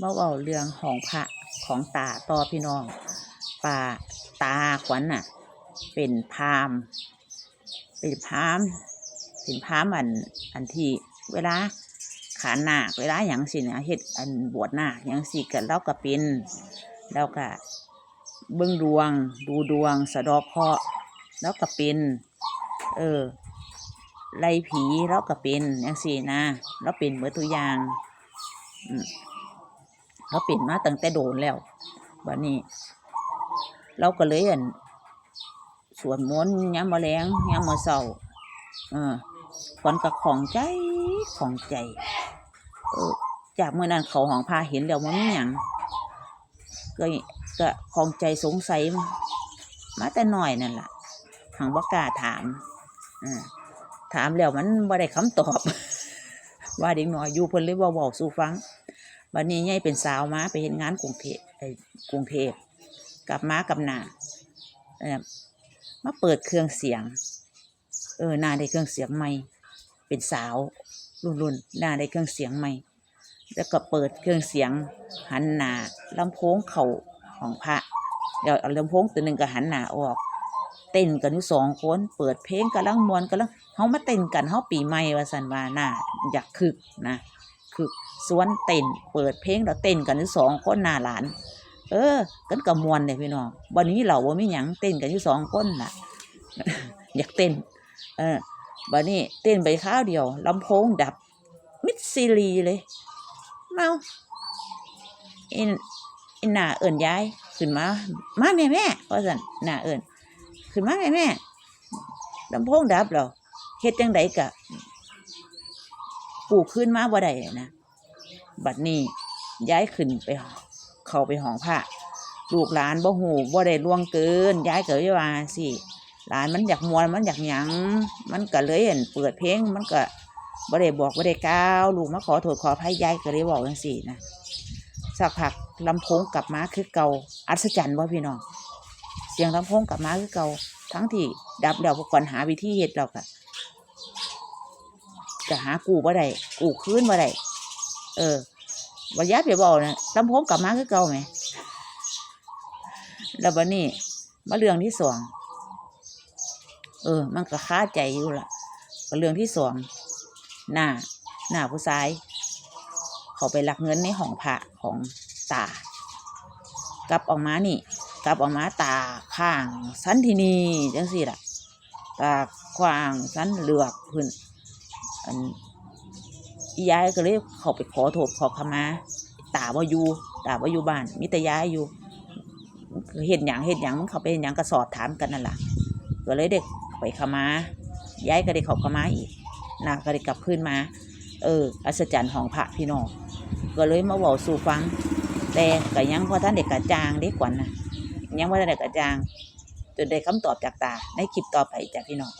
มาเว้าเรื่องของพระของตาต่อพี่น้องป่าตาขวัญน่ะ เป็นพามเป็นพามเป็นพามอันอันที่เวลาขานนาคเวลาหยังสินะเฮ็ดอันบวชนาคหยังสิก็เราก็เป็นแล้วก็เบิ่งดวง ดูดวง สะดอกเคาะแล้วก็เป็น เออไล่ผีแล้วก็เป็นจังซี่นะเราเป็นเหมือนตัวอย่างอืม เราเป็นมาตั้งแต่โดนแล้วบัดนี้ เราก็เลยอั่นสวดมนต์ยามมื้อแลงยามมื้อเช้าเออขวัญก็ของใจของใจ เออจากเมื่อนั้นเขาห้องพาเห็นแล้วมันไมีหยังก็ก็ของใจสงสัยมาแต่น้อยนั่นล่ะหังบ่กล้าถามอถามแล้วมันบ่ได้คำตอบ ว่าเด็กน้อยอยู่เพิ่นเลยบ่เว้าสู่ฟัง บัดนี้ใหญ่เป็นสาวมาไปเฮ็ดงานกรุงเทพกรุงเทพกลับมากับนาเอ่อมาเปิดเครื่องเสียง เออนาได้เครื่องเสียงใหม่ เป็นสาวรุ่นๆหน้าได้เครื่องเสียงใหม่ แล้วก็เปิดเครื่องเสียงหันหนาลำโพงเข่าของพระเดี๋ยวลำโพงตัวหนึ่งก็หันหนาออกเต้นกันอยู่สองคน เปิดเพลงกำลังมวนกำลังเฮามาเต้นกันเฮาปีใหม่ว่าสันว่าน่าอยากคึกนะ คึกสวนเต้นเปิดเพลงแล้วเต้นกันอยู่สองคนหน้าหลาน เออ กันกับมวนเลยพี่น้องวันนี้เราว่ามีหยังเต้นกันอยู่สองคนน่ะ อยากเต้น เออบัดนี้เต้นไปข้าวเดียวลำโพงดับ มิดซีรีเลยเมาอินอินหน้าเอิ่นยายขึ้นมา มาแม่แม่เพราะสันหน้าเอิ่นขึ้นมาแม่แม่ลำโพงดับแล้วเฮ็ดจังไดกะ ปลูกขึ้นมาบ่ได้นะบัดนี้ย้ายขึ้นไป เข้าไปห้องพระลูกหลานบ่หูบ่ได้ล่วงเกินย้ายเก็เลยว่าสิหลานมันอยากมวนมันอยากหยังมันก็เลยอั่นเปิดเพลงมันก็บ่ได้บอกบ่ได้กล่าวลูกมาขอโทษขออภัยยายก็เลยบอกจังซี่นะสักพักลำโพงกลับมาคือเก่าอัศจรรย์ว่พี่น้องเสียงลำโพงกลับมาคือเก่าทั้งที่ดับแล้วกก่อนหาวิธีเฮ็ดแล้วก็ ก็หากูบ่ได้กูคืนบ่ได้เออว่ายายไปบอกนะลำโพงกลับมาคือเก่าไหมแล้วบันนี้มาเรื่องที่สองเออ มันก็ค้าใจอยู่ละก็เรื่องที่สองหน้าหน้าผู้ชาย เขาไปลักเงินในห้องพระของตากลับออกมานี่ กลับออกมาตาข้างสันทีนีจังสี่ล่ะ ตาขวางสันเหลือกพื้น อันยายก็เลยเขาไปขอโทษขอขมาตาว่าอยู่ตาว่าอยู่บ้านมิต่ยายอยู่เห็นอย่างเห็นอย่างมันเขาไปเห็นอย่างก็สอบถามกันนั่นแหละก็เลยเด็กไปขมายายก็ได้เขาขมาอีกนาก็ได้กลับขึ้นมา เออ อัศจรรย์ของพระพี่น้องก็เลยมาบอกสู่ฟัง แต่ก็ยังพอท่านเด็กกระจางเด็กว่านะยังพอท่านเด็กกระจางจนได้คำตอบจากตาในคลิปต่อไปจากพี่น้อง